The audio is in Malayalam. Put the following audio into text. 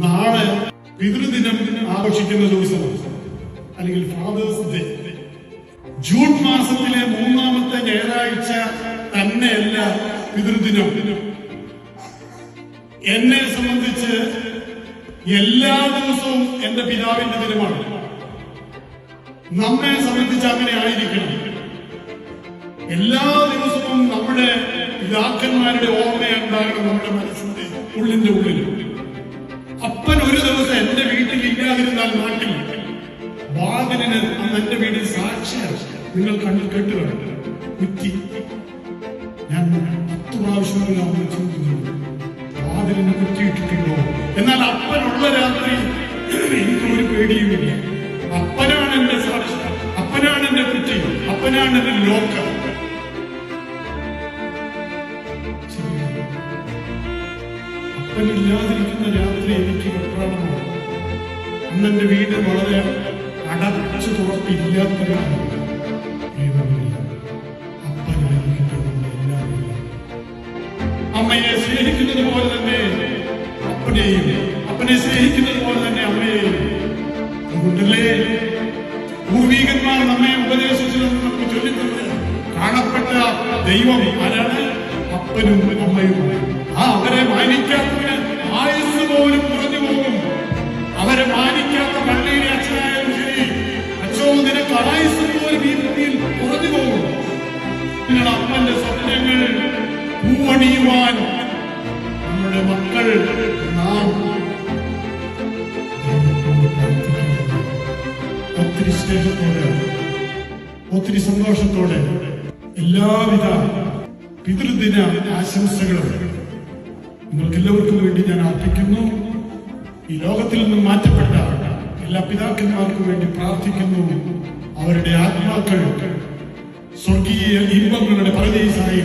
നാളെ പിതൃദിനം ആഘോഷിക്കുന്ന ദിവസമാണ് അല്ലെങ്കിൽ ഫാദേഴ്സ് ഡേ ജൂൺ മാസത്തിലെ മൂന്നാമത്തെ ഞായറാഴ്ച തന്നെയല്ല പിതൃദിനം. എന്നെ സംബന്ധിച്ച് എല്ലാ ദിവസവും എന്റെ പിതാവിന്റെ ദിനമാണ്. നമ്മെ സംബന്ധിച്ച് അങ്ങനെ ആയിരിക്കണം. എല്ലാ ദിവസവും നമ്മുടെ പിതാക്കന്മാരുടെ ഓർമ്മയുണ്ടാകണം നമ്മുടെ മനസ്സിന്റെ ഉള്ളിന്റെ ഉള്ളിൽ. അന്ന് എന്റെ വീട്ടിൽ സാക്ഷിയാണ് നിങ്ങൾ കണ്ടു കേട്ടു കുറ്റി ഞാൻ പത്ത് പ്രാവശ്യം അമ്മ ചിന്തിക്കുന്നു വാതിലിന് കുറ്റിയിട്ടിട്ടുണ്ടോ എന്നാൽ അപ്പനുള്ള രാത്രി എനിക്കൊരു പേടിയുമില്ല. അപ്പനാണ് എന്റെ സാക്ഷി. അപ്പനാണ് എന്റെ കുറ്റി അപ്പനാണ് എന്റെ ലോക്കം. അപ്പനില്ലാതിരിക്കുന്ന രാത്രി എനിക്ക് വെപ്രാളമാണ് അന്ന് എന്റെ വീട് വളരെ അടച്ചു തുറപ്പില്ലാത്തവരാണ് അമ്മയെ സ്നേഹിക്കുന്നത് പോലെ തന്നെ അപ്പനെയും അപ്പനെ സ്നേഹിക്കുന്നത് പോലെ തന്നെ അമ്മയെയും. അതുകൊണ്ടല്ലേ പൂർവീകന്മാർ നമ്മെ ഉപദേശിച്ചത് നമുക്ക് ചൊല്ലിത്തന്നത് കാണപ്പെട്ട ദൈവം ആരാണ്? അപ്പനും അമ്മയും ആ അവരെ മാനിക്കാത്തവന് നിങ്ങൾ അപ്പന്റെ സ്വപ്നങ്ങൾ പൂവണിയുവാൻ നമ്മുടെ മക്കൾ നാം. ഒത്തിരി സ്നേഹത്തോടെ ഒത്തിരി സന്തോഷത്തോടെ എല്ലാവിധ പിതൃദിന ആശംസകളും നിങ്ങൾക്ക് എല്ലാവർക്കും വേണ്ടി ഞാൻ അർപ്പിക്കുന്നു ഈ ലോകത്തിൽ നിന്നും മാറ്റപ്പെട്ട എല്ലാ പിതാക്കന്മാർക്കും വേണ്ടി പ്രാർത്ഥിക്കുന്നു അവരുടെ ആത്മാക്കൾ സ്വർഗീയ ഇമ്പങ്ങളുടെ പരദേശായി